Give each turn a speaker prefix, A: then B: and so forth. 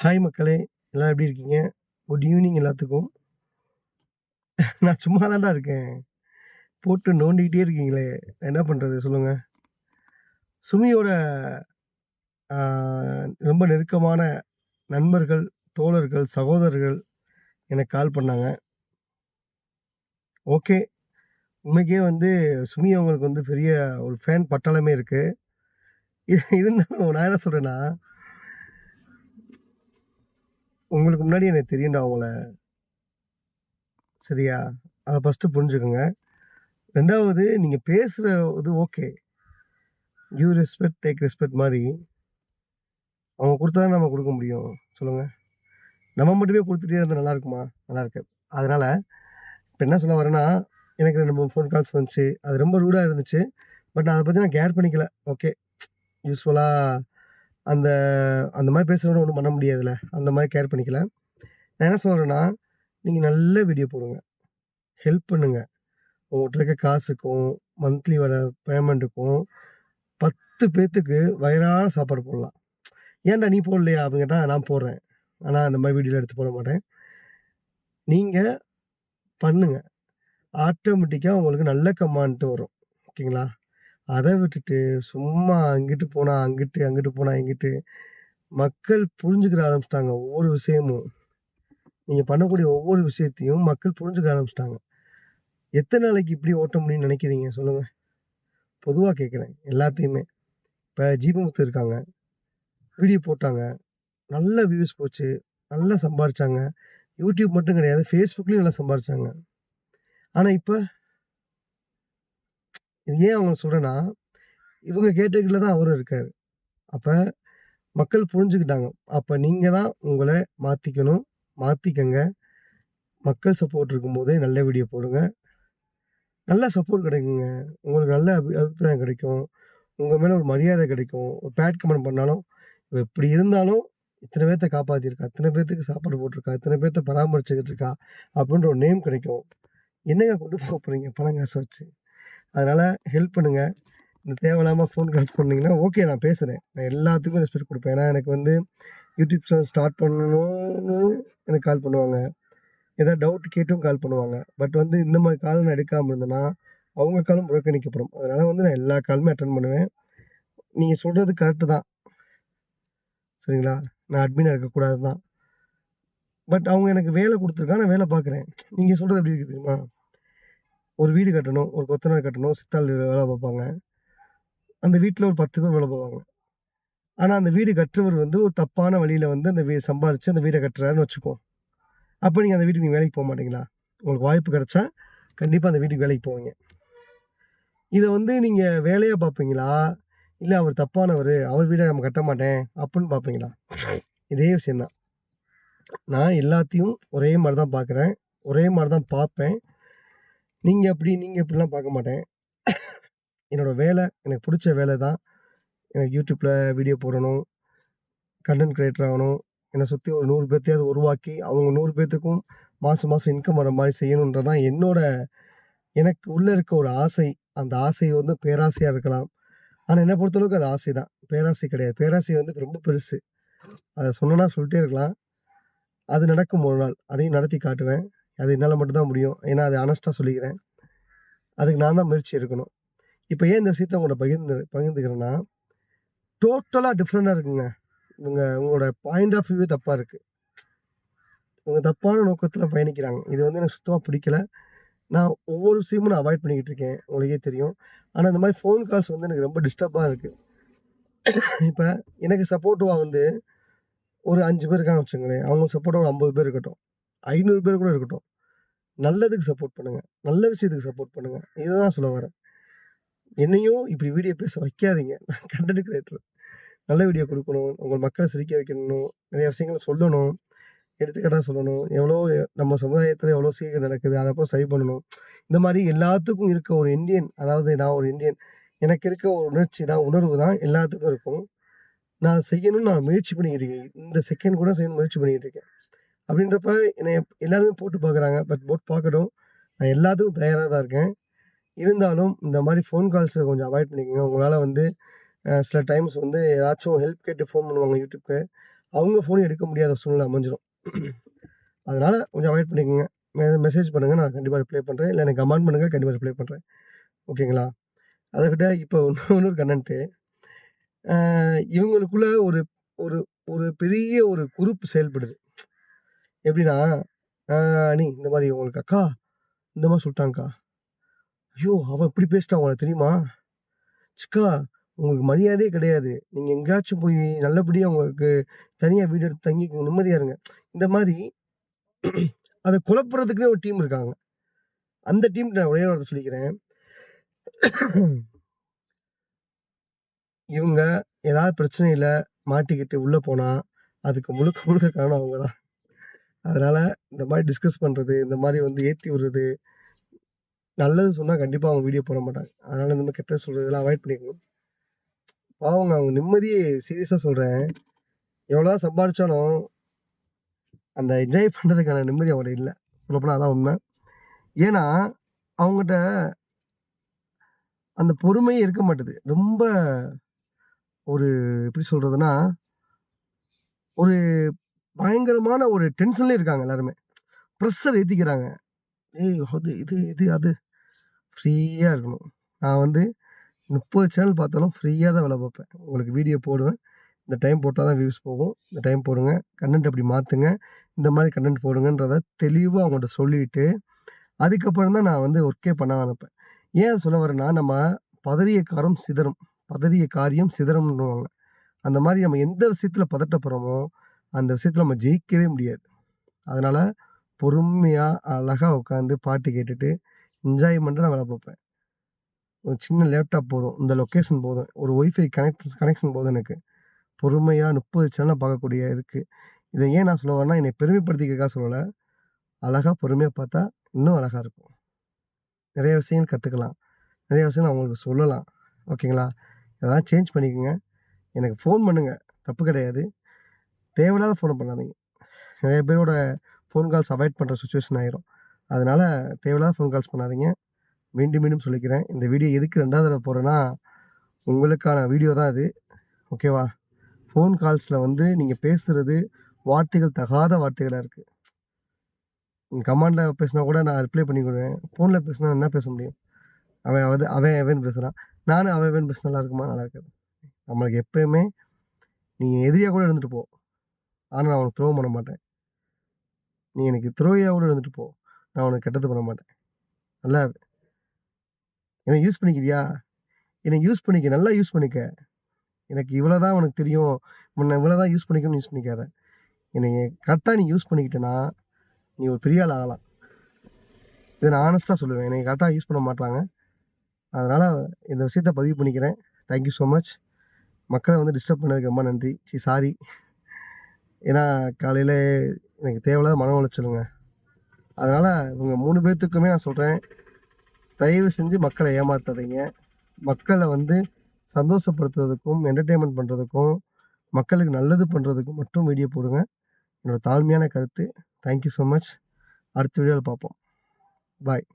A: Hi மக்களே! எல்லாம் எப்படி இருக்கீங்க? குட் ஈவினிங் எல்லாத்துக்கும். நான் சும்மா தாண்டா இருக்கேன். போட்டு நோண்டிக்கிட்டே இருக்கீங்களே! என்ன பண்ணுறது சொல்லுங்கள் சுமியோட ரொம்ப நெருக்கமான நண்பர்கள், தோழர்கள், சகோதரர்கள் எனக்கு கால் பண்ணாங்க. ஓகே. உண்மைக்கே வந்து சுமி அவங்களுக்கு வந்து பெரிய ஒரு ஃபேன் பட்டாளமே இருக்குது இருந்தாலும் நான் என்ன சொல்கிறேன்னா உங்களுக்கு முன்னாடி எனக்கு தெரியும்டா அவங்கள. சரியா? அதை ஃபஸ்ட்டு புரிஞ்சுக்கோங்க ரெண்டாவது நீங்கள் பேசுகிற இது okay. You respect, take respect மாதிரி அவங்க கொடுத்தா தான் நம்ம கொடுக்க முடியும். சொல்லுங்கள் நம்ம மட்டுமே கொடுத்துட்டே இருந்தால் நல்லா இருக்குமா? நல்லா இருக்கு அதனால் இப்போ என்ன சொல்ல வரேன்னா, எனக்கு 2, 3 ஃபோன் கால்ஸ் வந்துச்சு. அது ரொம்ப ரூடாக இருந்துச்சு. பட் நான் அதை பற்றி நான் கேர் பண்ணிக்கல. ஓகே. யூஸ்ஃபுல்லாக அந்த அந்த மாதிரி பேசுகிறவங்க ஒன்றும் பண்ண முடியாதுல்ல. அந்த மாதிரி கேர் பண்ணிக்கல. நான் என்ன சொல்கிறேன்னா நீங்கள் நல்ல வீடியோ போடுங்க. ஹெல்ப் பண்ணுங்கள் உங்கள்கிட்ட இருக்க காசுக்கும், மந்த்லி வர பேமெண்ட்டுக்கும் பத்து பேர்த்துக்கு வயிறான சாப்பாடு போடலாம். ஏன்டா நீ போடலையா? அப்படின்னு நான் போடுறேன். ஆனால் அந்த மாதிரி வீடியோலாம் எடுத்து போட மாட்டேன். நீங்கள் பண்ணுங்க. ஆட்டோமேட்டிக்காக உங்களுக்கு நல்ல கமாண்ட்டு வரும். ஓகேங்களா? அதை விட்டுட்டு சும்மா இங்கிட்டு போனா அங்கிட்டு, அங்கிட்டு போனா இங்கிட்டு மக்கள் புரிஞ்சுக்கிற ஆரம்பிச்சிட்டாங்க ஒவ்வொரு விஷயமும். நீங்கள் பண்ணக்கூடிய ஒவ்வொரு விஷயத்தையும் மக்கள் புரிஞ்சுக்க ஆரம்பிச்சிட்டாங்க எத்தனை நாளைக்கு இப்படி ஓட்ட முடியும்னு நினைக்கிறீங்க சொல்லுங்கள் பொதுவாக கேட்குறேன் எல்லாத்தையுமே. இப்ப ஜீபமுத்து இருக்காங்க. வீடியோ போட்டாங்க. நல்ல வியூஸ் போச்சு. நல்லா சம்பாரிச்சாங்க. யூடியூப் மட்டும் கிடையாது. ஃபேஸ்புக்லேயும் நல்லா சம்பாரிச்சாங்க. ஆனால் இப்போ இது ஏன் அவங்க சொல்கிறேன்னா இவங்க கேட்டகரில தான் அவரும் இருக்கார் அப்போ மக்கள் புரிஞ்சுக்கிட்டாங்க. அப்போ நீங்கள் தான் உங்களை மாற்றிக்கணும் மாற்றிக்கங்க மக்கள் சப்போர்ட் இருக்கும்போதே நல்ல வீடியோ போடுங்க. நல்ல சப்போர்ட் கிடைக்குங்க. உங்களுக்கு நல்ல அபி அபிப்பிராயம் கிடைக்கும். உங்கள் மேலே ஒரு மரியாதை கிடைக்கும். ஒரு பேட் கமெண்ட் பண்ணாலும், இவ இப்படி இருந்தாலும் இத்தனை பேர்த்த காப்பாற்றிருக்கா இத்தனை பேர்த்துக்கு சாப்பாடு போட்டிருக்கா இத்தனை பேர்த்த பராமரிச்சுக்கிட்டு இருக்கா. அப்படின்ற ஒரு நேம் கிடைக்கும். என்னங்க கொண்டு போக போகிறீங்க பணம் காசை வச்சு? அதனால் ஹெல்ப் பண்ணுங்கள் இந்த தேவையில்லாமல் ஃபோன் கால்ஸ் பண்ணிங்கன்னா ஓகே நான் பேசுகிறேன் நான் எல்லாத்துக்கும் ரெஸ்பெக்ட் கொடுப்பேன் ஏன்னா எனக்கு வந்து யூடியூப் சேனல் ஸ்டார்ட் பண்ணணும்னு எனக்கு கால் பண்ணுவாங்க. ஏதாவது டவுட் கேட்டும் கால் பண்ணுவாங்க. பட் வந்து இந்த மாதிரி கால் நான் எடுக்காமல் இருந்தேன்னா, அவங்க காலும் புறக்கணிக்கப்படும். அதனால் வந்து நான் எல்லா காலுமே அட்டன் பண்ணுவேன். நீங்கள் சொல்கிறது கரெக்டு தான். சரிங்களா? நான் அட்மினாக இருக்கக்கூடாது தான். பட் அவங்க எனக்கு வேலை கொடுத்துருக்கா நான் வேலை பார்க்குறேன். நீங்கள் சொல்கிறது எப்படி இருக்குது தெரியுமா? ஒரு வீடு கட்டணும். ஒரு கொத்தனார் கட்டணும். சித்தாள் வேலை பார்ப்பாங்க. அந்த வீட்டில் ஒரு 10 பேர் வேலை பார்ப்பாங்க. ஆனால் அந்த வீடு கட்டுறவர் வந்து ஒரு தப்பான வழியில் வந்து அந்த வீ சம்பாரித்து அந்த வீடை கட்டுறாருன்னு வச்சுக்குவோம். அப்போ நீங்கள் அந்த வீட்டுக்கு நீங்கள் வேலைக்கு போக மாட்டீங்களா? உங்களுக்கு வாய்ப்பு கிடைச்சா, கண்டிப்பாக அந்த வீட்டுக்கு வேலைக்கு போவீங்க. இதை வந்து நீங்கள் வேலையாக பார்ப்பீங்களா? இல்லை அவர் தப்பானவர் அவர் வீடை நம்ம கட்ட மாட்டேன். அப்படின்னு பார்ப்பீங்களா? இதே விஷயந்தான் நான் எல்லாத்தையும் ஒரே மாதிரி தான் பார்க்குறேன். ஒரே மாதிரி தான் பார்ப்பேன். நீங்கள் அப்படி, நீங்கள் இப்படிலாம் பார்க்க மாட்டேன். என்னோடய வேலை எனக்கு பிடிச்ச வேலை தான். எனக்கு யூடியூப்பில் வீடியோ போடணும். கண்டென்ட் க்ரியேட்டர் ஆகணும். என்னை சுற்றி ஒரு நூறு பேர்த்தையாவது உருவாக்கி, அவங்க நூறு பேர்த்துக்கும் மாதம் மாதம் இன்கம் வர மாதிரி செய்யணுன்றது தான் என்னோடய எனக்கு உள்ளே இருக்க ஒரு ஆசை. அந்த ஆசை வந்து பேராசையாக இருக்கலாம். ஆனால் என்னை பொறுத்தளவுக்கு அது ஆசை தான். பேராசை கிடையாது. பேராசை வந்து ரொம்ப பெருசு. அதை சொன்னேன்னா சொல்லிட்டே இருக்கலாம். அது நடக்கும் ஒரு நாள். அதையும் நடத்தி காட்டுவேன். அது என்னால் மட்டும்தான் முடியும். ஏன்னா அது அனஸ்ட்டாக சொல்லிக்கிறேன். அதுக்கு நான் தான் முயற்சி எடுக்கணும். இப்போ ஏன் இந்த விஷயத்த உங்களோட பகிர்ந்து பகிர்ந்துக்கிறேன்னா, டோட்டலாக டிஃப்ரெண்ட்டாக இருக்குங்க. இவங்க உங்களோட பாயிண்ட் ஆஃப் வியூவே தப்பாக இருக்குது இவங்க தப்பான நோக்கத்தில் பயணிக்கிறாங்க. இது வந்து எனக்கு சுத்தமாக பிடிக்கல. நான் ஒவ்வொரு விஷயமும் நான் அவாய்ட் பண்ணிக்கிட்டு இருக்கேன். உங்களுக்கே தெரியும். ஆனால் இந்த மாதிரி ஃபோன் கால்ஸ் வந்து எனக்கு ரொம்ப டிஸ்டர்பாக இருக்குது இப்போ எனக்கு சப்போர்ட்டிவாக வந்து ஒரு அஞ்சு பேர் இருக்காங்க வச்சுங்களேன் அவங்க சப்போர்ட்டாக ஒரு 50 பேர் இருக்கட்டும். ஐநூறு பேர் கூட இருக்கட்டும். நல்லதுக்கு சப்போர்ட் பண்ணுங்கள் நல்ல விஷயத்துக்கு சப்போர்ட் பண்ணுங்கள் இதை தான் சொல்ல வரேன். என்னையும் இப்படி வீடியோ பேச வைக்காதீங்க. நான் கண்டென்ட் கிரியேட்டர். நல்ல வீடியோ கொடுக்கணும் உங்கள் மக்களை சிரிக்க வைக்கணும். நிறைய விஷயங்களை சொல்லணும். எடுத்துக்காட்டா சொல்லணும். எவ்வளோ நம்ம சமுதாயத்தில் எவ்வளோ சீக்கிரம் நடக்குது. அதை அப்புறம் சரி பண்ணணும். இந்த மாதிரி எல்லாத்துக்கும் இருக்க ஒரு இந்தியன் அதாவது நான் ஒரு இந்தியன். எனக்கு இருக்க ஒரு உணர்ச்சி தான், உணர்வு தான் எல்லாத்துக்கும் இருக்கும். நான் செய்யணும்னு நான் முயற்சி பண்ணிக்கிட்டு இருக்கேன். இந்த செகண்ட் கூட செய்யணும் முயற்சி பண்ணிக்கிட்டு இருக்கேன். அப்படின்றப்ப என்னை எல்லாருமே போட்டு பார்க்குறாங்க. பட் போட்டு பார்க்கட்டும். நான் எல்லாத்துக்கும் தயாராக தான் இருக்கேன். இருந்தாலும் இந்த மாதிரி ஃபோன் கால்ஸை கொஞ்சம் அவாய்ட் பண்ணிக்கோங்க உங்களால் வந்து சில டைம்ஸ் வந்து ஏதாச்சும் ஹெல்ப் கேட்டு ஃபோன் பண்ணுவாங்க யூடியூப்க்கு. அவங்க ஃபோன் எடுக்க முடியாத சூழ்நிலை அமைஞ்சிடும் அதனால் கொஞ்சம் அவாய்ட் பண்ணிக்கங்க. மெ மெசேஜ் பண்ணுங்கள் நான் கண்டிப்பாக ரிப்ளை பண்ணுறேன் இல்லை எனக்கு கமெண்ட் பண்ணுங்கள் கண்டிப்பாக ரிப்ளை பண்ணுறேன் ஓகேங்களா? அதை விட இப்போ இன்னொரு கண்ணன்ட்டு இவங்களுக்குள்ள ஒரு ஒரு ஒரு பெரிய ஒரு குரூப் செயல்படுது. எப்படின்னா, நீ அண்ணி இந்த மாதிரி உங்களுக்கு அக்கா, இந்த மாதிரி சொல்லிட்டாங்கக்கா ஐயோ! அவன் இப்படி பேசிட்டான் உங்களுக்கு தெரியுமா? சிக்கா உங்களுக்கு மரியாதையே கிடையாது. நீங்கள் எங்கேயாச்சும் போய் நல்லபடியாக உங்களுக்கு தனியாக வீடு எடுத்து தங்கி நிம்மதியாக இருங்க. இந்த மாதிரி அதை குழப்புறதுக்குன்னு ஒரு டீம் இருக்காங்க. அந்த டீம் நான் ஒரே வார்த்தை சொல்லிக்கிறேன். இவங்க ஏதாவது பிரச்சனையில் மாட்டிக்கிட்டு உள்ளே போனால் அதுக்கு முழுக்க முழுக்க காரணம் அவங்க தான். அதனால் இந்த மாதிரி டிஸ்கஸ் பண்ணுறது இந்த மாதிரி வந்து ஏற்றி விடுறது, நல்லது சொன்னால் கண்டிப்பாக அவங்க வீடியோ போட மாட்டாங்க. அதனால் இந்த மாதிரி கெட்டது சொல்றதெல்லாம் அவாய்ட் பண்ணிக்கணும். பாவங்க அவங்க நிம்மதியே சீரியஸாக சொல்கிறேன் எவ்வளோ சம்பாதிச்சாலும் அந்த என்ஜாய் பண்ணுறதுக்கான நிம்மதி அவரை இல்லை சொல்லப்போனால் அதான் உண்மை ஏன்னா, அவங்ககிட்ட அந்த பொறுமையே இருக்க மாட்டுது. ரொம்ப ஒரு எப்படி சொல்கிறதுனா ஒரு பயங்கரமான ஒரு டென்ஷன்லேயே இருக்காங்க எல்லாருமே. ப்ரெஷர் ஏற்றிக்கிறாங்க ஏய் அது, இது, இது, அது. ஃப்ரீயாக இருக்கணும். நான் வந்து 30 சேனல் பார்த்தாலும் ஃப்ரீயாக தான் வேலை பார்ப்பேன். உங்களுக்கு வீடியோ போடுவேன். இந்த டைம் போட்டால் தான் வியூஸ் போகும். இந்த டைம் போடுங்க. கன்டென்ட் அப்படி மாற்றுங்க இந்த மாதிரி கண்டென்ட் போடுங்கன்றத தெளிவாக அவங்கள்ட்ட சொல்லிவிட்டு அதுக்கப்புறம் தான் நான் வந்து ஒர்க்கே பண்ண அனுப்பேன் ஏன் சொல்ல வரேன்னா, நம்ம பதறிய காரம் சிதறும். பதறிய காரியம் சிதறம்னுவாங்க அந்த மாதிரி நம்ம எந்த விஷயத்தில் பதட்டப்படுறோமோ, அந்த விஷயத்தில் நம்ம ஜெயிக்கவே முடியாது. அதனால் பொறுமையாக அழகாக உட்காந்து பாட்டு கேட்டுட்டு, என்ஜாய்மெண்ட்டாக நான் வேலை பார்ப்பேன். ஒரு சின்ன லேப்டாப் போதும். இந்த லொக்கேஷன் போதும். ஒரு ஒய்ஃபை கனெக்ட் கனெக்ஷன் போதும் எனக்கு. பொறுமையா 30 சேனல பார்க்கக்கூடிய இருக்குது இதை ஏன் நான் சொல்ல வரேன்னா, என்னை பெருமைப்படுத்திக்கிறதுக்காக சொல்லலை அழகாக பொறுமையாக பார்த்தா இன்னும் அழகாக இருக்கும். நிறைய விஷயங்கள் கற்றுக்கலாம் நெறைய விஷயங்கள் அவங்களுக்கு சொல்லலாம். ஓகேங்களா? இதெல்லாம் சேஞ்ச் பண்ணிக்கங்க. எனக்கு ஃபோன் பண்ணுங்கள் தப்பு கிடையாது. தேவையில்லாத ஃபோனை பண்ணாதீங்க. நிறைய பேரோட ஃபோன் கால்ஸ் அவாய்ட் பண்ணுற சுச்சுவேஷன் ஆயிரும். அதனால் தேவையில்லாத ஃபோன் கால்ஸ் பண்ணாதீங்க. மீண்டும், மீண்டும் சொல்லிக்கிறேன். இந்த வீடியோ எதுக்கு ரெண்டாவது போகிறேன்னா உங்களுக்கான வீடியோ தான் இது. ஓகேவா? ஃபோன் கால்ஸில் வந்து நீங்கள் பேசுகிறது வார்த்தைகள் தகாத வார்த்தைகளாக இருக்குது கமாண்டில் பேசினா கூட நான் ரிப்ளை பண்ணி கொடுவேன் ஃபோனில் பேசினா என்ன பேச முடியும்? அவன் அது அவன் அவன் பேசுகிறான் நானும் அவன் அவன் பேசினா நல்லா இருக்குமா? நல்லா இருக்காது. நம்மளுக்கு எப்பயுமே நீ எதிரியாக கூட இருந்துட்டு போ. ஆனால் நான் உனக்கு துரோகம் பண்ண மாட்டேன். நீ எனக்கு துரோகியா கூட இருந்துட்டு போ. நான் உனக்கு கெட்டது பண்ண மாட்டேன். நல்லா என்னை யூஸ் பண்ணிக்கிறியா? என்னை யூஸ் பண்ணிக்க. நல்லா யூஸ் பண்ணிக்க. எனக்கு இவ்வளோ தான் உனக்கு தெரியும். முன்ன இவ்வளோ தான் யூஸ் பண்ணிக்கணும்னு யூஸ் பண்ணிக்காத. என்னை கரெக்டாக நீ யூஸ் பண்ணிக்கிட்டேன்னா நீ ஒரு பெரிய ஆள் ஆகலாம். இதை நான் ஆனஸ்ட்டாக சொல்லுவேன். என்னை கரெக்டாக யூஸ் பண்ண மாட்டாங்க அதனால் இந்த விஷயத்த பதிவு பண்ணிக்கிறேன். Thank you so much. மக்களை வந்து டிஸ்டர்ப் பண்ணதுக்கு ரொம்ப நன்றி. சி சாரி. ஏன்னா காலையில் எனக்கு தேவையில்லாத மன உளைச்சலுங்க. அதனால் இவங்க மூணு பேர்த்துக்குமே நான் சொல்கிறேன் தயவு செஞ்சு மக்களை ஏமாத்தாதீங்க. மக்களை வந்து சந்தோஷப்படுத்துறதுக்கும், என்டர்டெயின்மெண்ட் பண்ணுறதுக்கும் மக்களுக்கு நல்லது பண்ணுறதுக்கும் மட்டும் வீடியோ போடுங்க. என்னோடய தாழ்மையான கருத்து. Thank you so much. அடுத்த வீடியோவில் பார்ப்போம். பாய்.